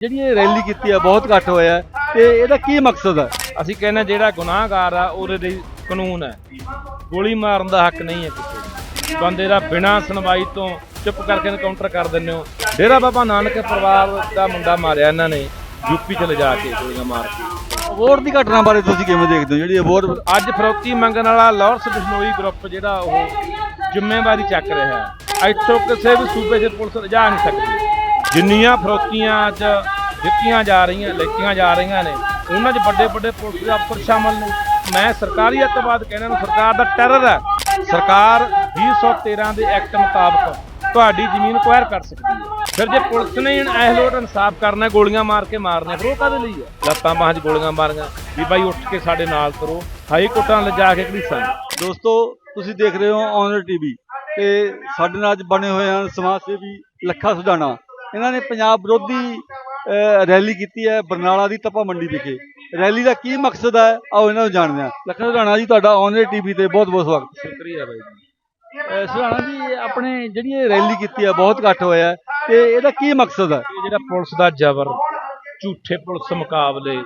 ਜਿਹੜੀ ਇਹ ਰੈਲੀ ਕੀਤੀ ਹੈ ਬਹੁਤ ਘੱਟ ਹੋਇਆ ਹੈ ਤੇ ਇਹਦਾ ਕੀ ਮਕਸਦ ਹੈ ਅਸੀਂ ਕਹਿੰਦੇ ਜਿਹੜਾ ਗੁਨਾਹਗਾਰ ਆ ਉਹਦੇ ਲਈ ਕਾਨੂੰਨ ਹੈ। ਗੋਲੀ ਮਾਰਨ ਦਾ ਹੱਕ ਨਹੀਂ ਹੈ ਕਿਸੇ ਨੂੰ। ਬੰਦੇ ਦਾ ਬਿਨਾਂ ਸੁਣਵਾਈ ਤੋਂ ਚੁੱਪ ਕਰਕੇ ਐਨਕਾਊਂਟਰ ਕਰ ਦਿੰਦੇ ਹੋ। ਡੇਰਾ ਬਾਬਾ ਨਾਨਕ ਪਰਿਵਾਰ ਦਾ ਮੁੰਡਾ ਮਾਰਿਆ ਇਹਨਾਂ ਨੇ ਯੂਪੀ ਚ ਲਿਜਾ ਕੇ ਗੋਲੀਆਂ ਮਾਰ ਕੇ। ਅਬੋਰ ਦੀ ਘਟਨਾ ਬਾਰੇ ਤੁਸੀਂ ਕਿਵੇਂ ਦੇਖਦੇ ਹੋ? ਜਿਹੜੀ ਅਬੋਰ ਅੱਜ ਫਰੋਤੀ ਮੰਗਣ ਵਾਲਾ ਲਾਰੈਂਸ ਬਿਸ਼ਨੋਈ ਗਰੁੱਪ ਜਿਹੜਾ ਉਹ ਜ਼ਿੰਮੇਵਾਰੀ ਚੱਕ ਰਿਹਾ ਹੈ। ਇੱਥੋਂ ਕਿਸੇ ਵੀ ਸੂਬੇ 'ਚ ਪੁਲਿਸ ਲਿਜਾ ਨਹੀਂ ਸਕਦੀ। ਜਿੰਨੀਆਂ ਫਰੋਤੀਆਂ 'ਚ ਦਿੱਤੀਆਂ ਜਾ ਰਹੀਆਂ ਲੈਤੀਆਂ ਜਾ ਰਹੀਆਂ ਨੇ, ਉਹਨਾਂ 'ਚ ਵੱਡੇ ਵੱਡੇ ਪੁਲਿਸ ਦੇ ਅਫਸਰ ਸ਼ਾਮਲ ਨੇ। ਮੈਂ ਸਰਕਾਰੀ ਅੱਤਵਾਦ ਕਹਿੰਦਾ ਨੂੰ ਸਰਕਾਰ ਦਾ ਟੈਰਰ ਹੈ। ਸਰਕਾਰ 2013 ਦੇ ਐਕਟ ਮੁਤਾਬਕ ਤੁਹਾਡੀ ਜ਼ਮੀਨ ਕੁਆਇਰ ਕਰ ਸਕਦੀ ਹੈ। ਫਿਰ ਜੇ ਪੁਲਿਸ ਨੇ ਇਹ ਇਨਸਾਫ ਕਰਨਾ ਗੋਲੀਆਂ ਮਾਰ ਕੇ ਮਾਰਨੇ ਫਿਰ ਉਹ ਕਾਹਦੇ ਲਈ ਹੈ? ਲੱਤਾਂ ਬਾਹਾਂ 'ਚ ਗੋਲੀਆਂ ਮਾਰੀਆਂ, ਵੀ ਬਾਈ ਉੱਠ ਕੇ ਸਾਡੇ ਨਾਲ ਕਰੋ ਹਾਈ ਕੋਰਟਾਂ ਲਿਜਾ ਕੇ ਘੜੀਸਾਂ। ਦੋਸਤੋ, ਤੁਸੀਂ ਦੇਖ ਰਹੇ ਹੋ ਔਨਰ ਟੀਵੀ ਤੇ ਸਾਡੇ ਨਾਲ ਅੱਜ ਬਣੇ ਹੋਏ ਹਨ ਸਮਾਜ ਸੇਵੀ ਲੱਖਾ ਸੁਡਾਣਾ ਇਹਨਾਂ ਨੇ ਪੰਜਾਬ ਵਿਰੋਧੀ ਰੈਲੀ ਕੀਤੀ ਹੈ ਬਰਨਾਲਾ ਦੀ ਤਪਾ ਮੰਡੀ ਵਿਖੇ। ਰੈਲੀ ਦਾ ਕੀ ਮਕਸਦ ਹੈ? ਆਓ ਇਹਨਾਂ ਨੂੰ ਜਾਣਦੇ ਹਾਂ। ਲੱਖਾ ਸੁਡਾਣਾ ਜੀ ਤੁਹਾਡਾ ਔਨਰ ਟੀਵੀ ਤੇ ਬਹੁਤ ਬਹੁਤ ਸਵਾਗਤ ਸ਼ੁਕਰੀਆ ਬਾਈ ਜੀ। ਸੁਡਾਣਾ ਜੀ ਆਪਣੇ ਜਿਹੜੀ ਇਹ ਰੈਲੀ ਕੀਤੀ ਹੈ ਬਹੁਤ ਘੱਟ ਹੋਇਆ ਤੇ ਇਹਦਾ ਕੀ ਮਕਸਦ ਹੈ? ਜਿਹੜਾ ਪੁਲਿਸ ਦਾ ਜ਼ਬਰ ਝੂਠੇ ਪੁਲਿਸ ਮੁਕਾਬਲੇ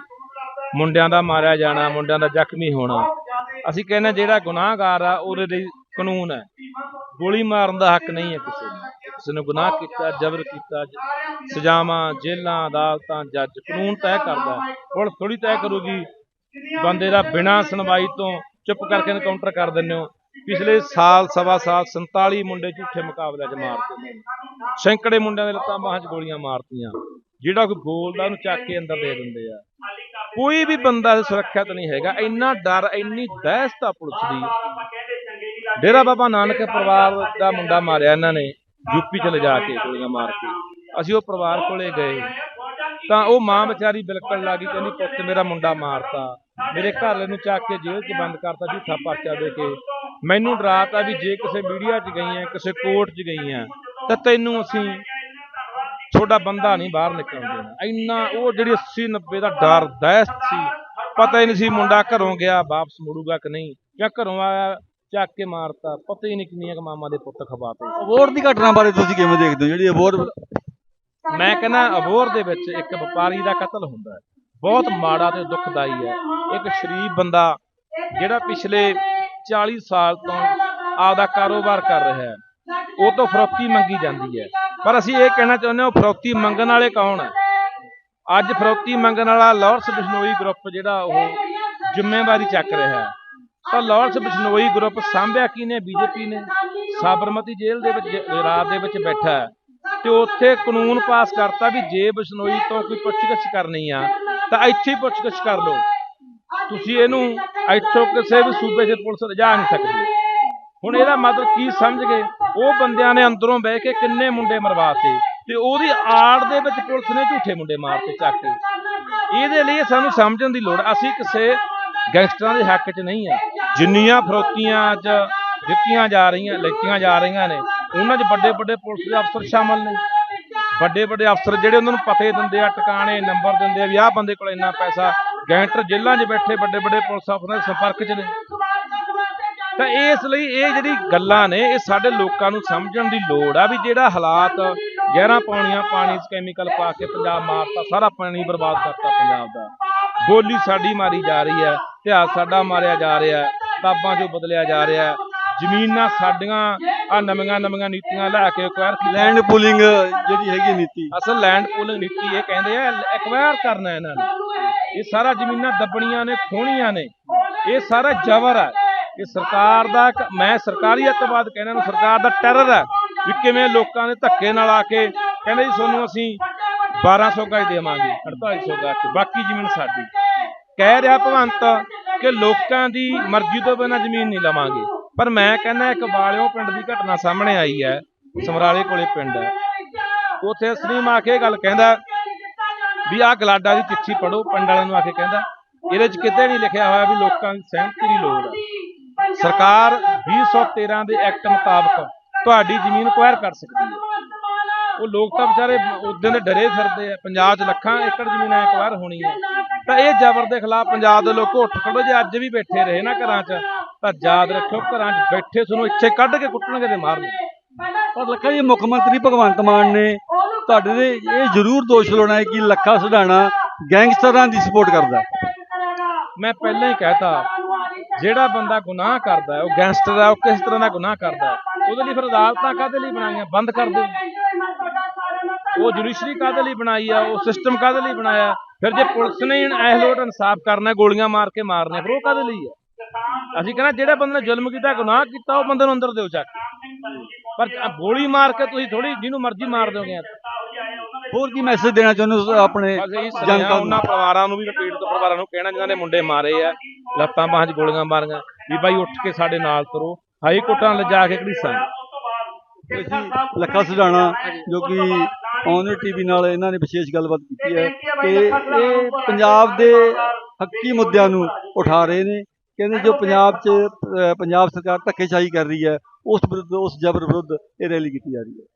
ਮੁੰਡਿਆਂ ਦਾ ਮਾਰਿਆ ਜਾਣਾ ਮੁੰਡਿਆਂ ਦਾ ਜ਼ਖਮੀ ਹੋਣਾ ਅਸੀਂ ਕਹਿੰਦੇ ਜਿਹੜਾ ਗੁਨਾਹਗਾਰ ਆ ਉਹਦੇ ਲਈ ਕਾਨੂੰਨ ਹੈ। ਗੋਲੀ ਮਾਰਨ ਦਾ ਹੱਕ ਨਹੀਂ ਹੈ ਕਿਸੇ ਕਿਸੇ ਨੇ ਗੁਨਾਹ ਕੀਤਾ ਜ਼ਬਰ ਕੀਤਾ ਸਜ਼ਾਵਾਂ ਜੇਲ੍ਹਾਂ ਅਦਾਲਤਾਂ ਜੱਜ ਕਾਨੂੰਨ ਤੈਅ ਕਰਦਾ ਹੈ। ਪੁਲਿਸ ਥੋੜੀ ਤੈਅ ਕਰੂਗੀ। ਬੰਦੇ ਦਾ ਬਿਨਾਂ ਸੁਣਵਾਈ ਤੋਂ ਚੁੱਪ ਕਰਕੇ ਐਨਕਾਊਂਟਰ ਕਰ ਦਿੰਦੇ ਹੋ। ਪਿਛਲੇ ਸਾਲ ਸਵਾ ਸਾਲ 47 ਮੁੰਡੇ ਝੂਠੇ ਮੁਕਾਬਲਿਆਂ 'ਚ ਮਾਰਤੇ ਸੈਂਕੜੇ ਮੁੰਡਿਆਂ ਦੇ ਲੱਤਾਂ ਬਾਹਾਂ 'ਚ ਗੋਲੀਆਂ ਮਾਰਤੀਆਂ। ਜਿਹੜਾ ਕੋਈ ਬੋਲਦਾ ਉਹਨੂੰ ਚੱਕ ਕੇ ਅੰਦਰ ਦੇ ਦਿੰਦੇ ਆ। ਕੋਈ ਵੀ ਬੰਦਾ ਸੁਰੱਖਿਅਤ ਨਹੀਂ ਹੈਗਾ। ਇੰਨਾ ਡਰ ਇੰਨੀ ਦਹਿਸ਼ਤ ਆ ਪੁਲਿਸ ਦੀ। ਡੇਰਾ ਬਾਬਾ ਨਾਨਕ ਪਰਿਵਾਰ ਦਾ ਮੁੰਡਾ ਮਾਰਿਆ ਇਹਨਾਂ ਨੇ। ਯੂਪੀ ਚ ਲਿਜਾ ਕੇ ਗੋਲੀਆਂ ਮਾਰ ਕੇ। ਅਸੀਂ ਉਹ ਪਰਿਵਾਰ ਕੋਲੇ ਗਏ। ਤਾਂ ਉਹ ਮਾਂ ਵਿਚਾਰੀ ਬਿਲਕੁਲ ਲੱਗੀ, ਕਹਿੰਦੀ, ਪੁੱਤ, ਮੇਰਾ ਮੁੰਡਾ ਮਾਰਤਾ। ਮੇਰੇ ਘਰਲੇ ਨੂੰ ਚੱਕ ਕੇ ਜੇਲ੍ਹ 'ਚ ਬੰਦ ਕਰਤਾ, ਝੂਠਾ ਪਰਚਾ ਦੇ ਕੇ। ਮੈਨੂੰ ਡਰਾਤਾ ਵੀ ਜੇ ਕਿਸੇ ਮੀਡੀਆ 'ਚ ਗਈਆਂ, ਕਿਸੇ ਕੋਰਟ 'ਚ ਗਈਆਂ, ਤਾਂ ਤੈਨੂੰ ਅਸੀਂ ਤੁਹਾਡਾ ਬੰਦਾ ਨਹੀਂ ਬਾਹਰ ਨਿਕਲਣ ਦੇਣਾ। ਇੰਨਾ ਉਹ ਜਿਹੜੀ 80 90 ਦਾ ਡਰ, ਦਹਿਸ਼ਤ ਸੀ। ਪਤਾ ਹੀ ਨਹੀਂ ਸੀ ਮੁੰਡਾ ਘਰੋਂ ਗਿਆ, ਵਾਪਸ ਮੁੜੂਗਾ ਕਿ ਨਹੀਂ। ਜਾਂ ਘਰੋਂ ਆਇਆ ਚੱਕ ਕੇ ਮਾਰਤਾ ਪਤਾ ਹੀ ਨਹੀਂ ਕਿੰਨੀਆਂ ਕੁ ਮਾਮਾ ਦੇ ਪੁੱਤ ਖਵਾਤੇ। ਅਬੋਰ ਦੀ ਘਟਨਾ ਬਾਰੇ ਤੁਸੀਂ ਕਿਵੇਂ ਦੇਖਦੇ ਹੋ? ਜਿਹੜੀ ਅਬੋਰ ਮੈਂ ਕਹਿੰਦਾ ਅਬੋਰ ਦੇ ਵਿੱਚ ਇੱਕ ਵਪਾਰੀ ਦਾ ਕਤਲ ਹੁੰਦਾ ਹੈ। ਬਹੁਤ ਮਾੜਾ ਤੇ ਦੁਖਦਾਈ ਹੈ। ਇੱਕ ਸ਼ਰੀਫ ਬੰਦਾ ਜਿਹੜਾ ਪਿਛਲੇ 40 ਸਾਲ ਤੋਂ ਆਪਦਾ ਕਾਰੋਬਾਰ ਕਰ ਰਿਹਾ ਹੈ। ਉਹ ਤੋਂ ਫਰੋਤੀ ਮੰਗੀ ਜਾਂਦੀ ਹੈ। ਪਰ ਅਸੀਂ ਇਹ ਕਹਿਣਾ ਚਾਹੁੰਦੇ ਹਾਂ ਫਰੋਤੀ ਮੰਗਣ ਵਾਲੇ ਕੌਣ ਹੈ? ਅੱਜ ਫਰੋਤੀ ਮੰਗਣ ਵਾਲਾ ਲਾਰੈਂਸ ਬਿਸ਼ਨੋਈ ਗਰੁੱਪ ਜਿਹੜਾ ਉਹ ਜ਼ਿੰਮੇਵਾਰੀ ਚੱਕ ਰਿਹਾ ਹੈ। ਤਾਂ ਲਾਰੈਂਸ ਬਿਸ਼ਨੋਈ ਗਰੁੱਪ ਸਾਂਭਿਆ ਕੀ ਕਿਹਨੇ? ਬੀਜੇਪੀ ਨੇ। ਸਾਬਰਮਤੀ ਜੇਲ੍ਹ ਦੇ ਵਿੱਚ ਰਾਤ ਦੇ ਵਿੱਚ ਬੈਠਾ ਹੈ। ਤੇ ਉੱਥੇ ਕਾਨੂੰਨ ਪਾਸ ਕਰਤਾ ਵੀ ਜੇ ਬਿਸ਼ਨੋਈ ਤੋਂ ਕੋਈ ਪੁੱਛਗਿੱਛ ਕਰਨੀ ਆ, ਤਾਂ ਇੱਥੇ ਹੀ ਪੁੱਛਗਿੱਛ ਕਰ ਲਓ। ਤੁਸੀਂ ਇਹਨੂੰ ਇੱਥੋਂ ਕਿਸੇ ਵੀ ਸੂਬੇ 'ਚ ਪੁਲਿਸ ਲਿਜਾ ਨਹੀਂ ਸਕਦੀ। ਹੁਣ ਇਹਦਾ ਮਤਲਬ ਕੀ ਸਮਝ ਗਏ? ਉਹ ਬੰਦਿਆਂ ਨੇ ਅੰਦਰੋਂ ਬਹਿ ਕੇ ਕਿੰਨੇ ਮੁੰਡੇ ਮਰਵਾਤੇ ਤੇ ਉਹਦੀ ਆੜ ਦੇ ਵਿੱਚ ਪੁਲਿਸ ਨੇ ਝੂਠੇ ਮੁੰਡੇ ਮਾਰਤੇ ਚੱਕ ਕੇ ਇਹਦੇ ਲਈ ਸਾਨੂੰ ਸਮਝਣ ਦੀ ਲੋੜ ਅਸੀਂ ਕਿਸੇ ਗੈਂਗਸਟਰਾਂ ਦੇ ਹੱਕ 'ਚ ਨਹੀਂ ਆ। ਜਿੰਨੀਆਂ ਫਰੋਤੀਆਂ 'ਚ ਦਿੱਤੀਆਂ ਜਾ ਰਹੀਆਂ, ਲੈਤੀਆਂ ਜਾ ਰਹੀਆਂ ਨੇ, ਉਹਨਾਂ 'ਚ ਵੱਡੇ ਵੱਡੇ ਪੁਲਿਸ ਦੇ ਅਫਸਰ ਸ਼ਾਮਲ ਨੇ। ਵੱਡੇ ਵੱਡੇ ਅਫਸਰ ਜਿਹੜੇ ਉਹਨਾਂ ਨੂੰ ਪਤੇ ਦਿੰਦੇ ਆ, ਟਿਕਾਣੇ, ਨੰਬਰ ਦਿੰਦੇ ਆ ਵੀ ਆਹ ਬੰਦੇ ਕੋਲ ਇੰਨਾ ਪੈਸਾ, ਗੈਂਗਸਟਰ ਜੇਲ੍ਹਾਂ 'ਚ ਬੈਠੇ ਵੱਡੇ ਵੱਡੇ ਪੁਲਿਸ ਅਫਸਰਾਂ ਦੇ ਸੰਪਰਕ 'ਚ ਨੇ। ਤਾਂ ਇਸ ਲਈ ਇਹ ਜਿਹੜੀ ਗੱਲਾਂ ਨੇ, ਇਹ ਸਾਡੇ ਲੋਕਾਂ ਨੂੰ ਸਮਝਣ ਦੀ ਲੋੜ ਆ ਵੀ ਜਿਹੜਾ ਹਾਲਾਤ ਗਹਿਰਾਂ ਪਾਣੀਆਂ ਪਾਣੀ 'ਚ ਕੈਮੀਕਲ ਪਾ ਕੇ ਪੰਜਾਬ ਮਾਰਤਾ, ਸਾਰਾ ਪਾਣੀ ਬਰਬਾਦ ਕਰਤਾ ਪੰਜਾਬ ਦਾ। ਬੋਲੀ ਸਾਡੀ ਮਾਰੀ ਜਾ ਰਹੀ ਹੈ, ਇਤਿਹਾਸ ਸਾਡਾ ਮਾਰਿਆ ਜਾ ਰਿਹਾ ਹੈ। ਕਿਤਾਬਾਂ 'ਚੋਂ ਬਦਲਿਆ ਜਾ ਰਿਹਾ ਹੈ। ਜ਼ਮੀਨਾਂ ਸਾਡੀਆਂ ਆ ਨਵੀਆਂ ਨਵੀਆਂ ਨੀਤੀਆਂ ਲੈ ਕੇ ਅਕਵਾਇਰ ਕੀ ਲੈਂਡ ਪੂਲਿੰਗ ਜਿਹੜੀ ਹੈਗੀ ਨੀਤੀ। ਅਸਲ ਲੈਂਡ ਪੂਲਿੰਗ ਨੀਤੀ ਇਹ ਕਹਿੰਦੇ ਆ ਐਕਵਾਇਰ ਕਰਨਾ ਇਹਨਾਂ ਨੇ। ਇਹ ਸਾਰਾ ਜ਼ਮੀਨਾਂ ਦੱਬਣੀਆਂ ਨੇ ਖੋਣੀਆਂ ਨੇ। ਇਹ ਸਾਰਾ ਜ਼ਬਰ ਹੈ ਇਹ ਸਰਕਾਰ ਦਾ ਮੈਂ ਸਰਕਾਰੀ ਅੱਤਵਾਦ ਕਹਿੰਦਾ ਨੂੰ ਸਰਕਾਰ ਦਾ ਟੈਰਰ ਹੈ ਵੀ ਕਿਵੇਂ ਲੋਕਾਂ ਦੇ ਧੱਕੇ ਨਾਲ ਆ ਕੇ ਕਹਿੰਦੇ ਜੀ ਤੁਹਾਨੂੰ ਅਸੀਂ 1200 ਗਜ ਦੇਵਾਂਗੇ 4800 ਗਜ ਬਾਕੀ ਜ਼ਮੀਨ ਸਾਡੀ। ਕਹਿ ਰਿਹਾ ਭਗਵੰਤ ਕਿ ਲੋਕਾਂ ਦੀ ਮਰਜ਼ੀ ਤੋਂ ਬਿਨਾਂ ਜ਼ਮੀਨ ਨਹੀਂ ਲਵਾਂਗੇ। ਪਰ ਮੈਂ ਕਹਿੰਦਾ ਇੱਕ ਬਾਲਿਓ ਪਿੰਡ ਦੀ ਘਟਨਾ ਸਾਹਮਣੇ ਆਈ ਹੈ, ਸਮਰਾਲੇ ਕੋਲੇ ਪਿੰਡ ਹੈ। ਉਥੇ ਸਲੀਮ ਆ ਕੇ ਗੱਲ ਕਹਿੰਦਾ ਵੀ ਆਹ ਗਲਾਡਾ ਦੀ ਚਿੱਠੀ ਪੜੋ ਪਿੰਡ ਵਾਲਿਆਂ ਨੂੰ ਆ ਕੇ ਕਹਿੰਦਾ, ਇਹਦੇ 'ਚ ਕਿਤੇ ਨਹੀਂ ਲਿਖਿਆ ਹੋਇਆ ਵੀ ਲੋਕਾਂ ਦੀ ਸਹਿਮਤੀ ਦੀ ਲੋੜ ਹੈ। ਸਰਕਾਰ 2013 ਦੇ ਐਕਟ ਮੁਤਾਬਕ ਤੁਹਾਡੀ ਜ਼ਮੀਨ ਕੁਆਇਰ ਕਰ ਸਕਦੀ ਹੈ। ਉਹ ਲੋਕ ਤਾਂ ਵਿਚਾਰੇ ਉਦੋਂ ਦੇ ਡਰੇ ਫਿਰਦੇ ਆ ਪੰਜਾਬ 'ਚ ਲੱਖਾਂ ਏਕੜ ਜ਼ਮੀਨ ਐ ਹੋਣੀ ਹੈ। ਤਾਂ ਇਹ ਜ਼ਬਰ ਦੇ ਖਿਲਾਫ ਪੰਜਾਬ ਦੇ ਲੋਕ ਉੱਠ ਖੜੋ ਜੇ ਅੱਜ ਵੀ ਬੈਠੇ ਰਹੇ ਨਾ ਘਰਾਂ 'ਚ, ਤਾਂ ਯਾਦ ਰੱਖਿਓ ਘਰਾਂ 'ਚ ਬੈਠੇ ਤੁਹਾਨੂੰ ਇੱਥੇ ਕੱਢ ਕੇ ਕੁੱਟਣਗੇ ਤੇ ਮਾਰਨਗੇ। ਪਰ ਲੱਖਾ ਜੀ, ਮੁੱਖ ਮੰਤਰੀ ਭਗਵੰਤ ਮਾਨ ਨੇ ਤੁਹਾਡੇ ਨੇ ਇਹ ਜ਼ਰੂਰ ਦੋਸ਼ ਲਾਉਣਾ ਹੈ ਕਿ ਲੱਖਾ ਸਢਾਣਾ ਗੈਂਗਸਟਰਾਂ ਦੀ ਸਪੋਰਟ ਕਰਦਾ ਮੈਂ ਪਹਿਲਾਂ ਹੀ ਕਹਿਤਾ, ਜਿਹੜਾ ਬੰਦਾ ਗੁਨਾਹ ਕਰਦਾ ਉਹ ਗੈਂਗਸਟਰ ਹੈ, ਉਹ ਕਿਸ ਤਰ੍ਹਾਂ ਦਾ ਗੁਨਾਹ ਕਰਦਾ ਉਹਦੇ ਲਈ ਫਿਰ ਅਦਾਲਤਾਂ ਕਾਹਦੇ ਲਈ ਬਣਾਈਆਂ? ਬੰਦ ਕਰ ਦਿਓ। ਉਹ ਜੁਡੀਸ਼ਰੀ ਕਾਹਦੇ ਲਈ ਬਣਾਈ ਆ? ਉਹ ਸਿਸਟਮ ਕਾਹਦੇ ਲਈ ਬਣਾਇਆ? ਫਿਰ ਜੇ ਪੁਲਿਸ ਨੇ ਐਸ ਲੋਟ ਇਨਸਾਫ ਕਰਨਾ ਗੋਲੀਆਂ ਮਾਰ ਕੇ ਮਾਰਨੇ ਫਿਰ ਉਹ ਕਾਹਦੇ ਲਈ ਆ? ਅਸੀਂ ਕਹਿੰਦਾ ਜਿਹੜਾ ਬੰਦੇ ਨੇ ਜ਼ੁਲਮ ਕੀਤਾ ਗੁਨਾਹ ਕੀਤਾ ਉਹ ਬੰਦੇ ਨੂੰ ਅੰਦਰ ਦਿਓ ਚੱਕ ਪਰ ਗੋਲੀ ਮਾਰ ਕੇ ਤੁਸੀਂ ਥੋੜੀ ਜਿਹਨੂੰ ਮਰਜ਼ੀ ਮਾਰ ਦੋਗੇ ਹੋਰ ਕੀ ਮੈਸੇਜ ਦੇਣਾ ਚਾਹੁੰਦੇ ਆਪਣੇ ਜਨਤਾ ਉਹਨਾਂ ਪਰਿਵਾਰਾਂ ਨੂੰ ਵੀ ਪੀੜਤ ਪਰਿਵਾਰਾਂ ਨੂੰ ਕਹਿਣਾ ਜਿਨ੍ਹਾਂ ਨੇ ਮੁੰਡੇ ਮਾਰੇ ਆ ਲੱਤਾਂ ਬਾਹਾਂ 'ਚ ਗੋਲੀਆਂ ਮਾਰੀਆਂ ਵੀ ਬਾਈ ਉੱਠ ਕੇ ਸਾਡੇ ਨਾਲ ਤੁਰੋ। ਹਾਈ ਕੋਰਟਾਂ ਲਿਜਾ ਕੇ ਘੜੀਸਾਂ ਲੱਖਾ ਸਢਾਣਾ ਜੋ ਕਿ ਔਨਰ ਟੀਵੀ ਨਾਲ ਇਹਨਾਂ ਨੇ ਵਿਸ਼ੇਸ਼ ਗੱਲਬਾਤ ਕੀਤੀ ਹੈ ਕਿ ਇਹ ਪੰਜਾਬ ਦੇ ਹੱਕੀ ਮੁੱਦਿਆਂ ਨੂੰ ਉਠਾ ਰਹੇ ਨੇ। ਕਹਿੰਦੇ ਜੋ ਪੰਜਾਬ 'ਚ ਪੰਜਾਬ ਸਰਕਾਰ ਧੱਕੇਸ਼ਾਹੀ ਕਰ ਰਹੀ ਹੈ ਉਸ ਵਿਰੁੱਧ ਉਸ ਜਬਰ ਵਿਰੁੱਧ ਇਹ ਰੈਲੀ ਕੀਤੀ ਜਾ ਰਹੀ ਹੈ।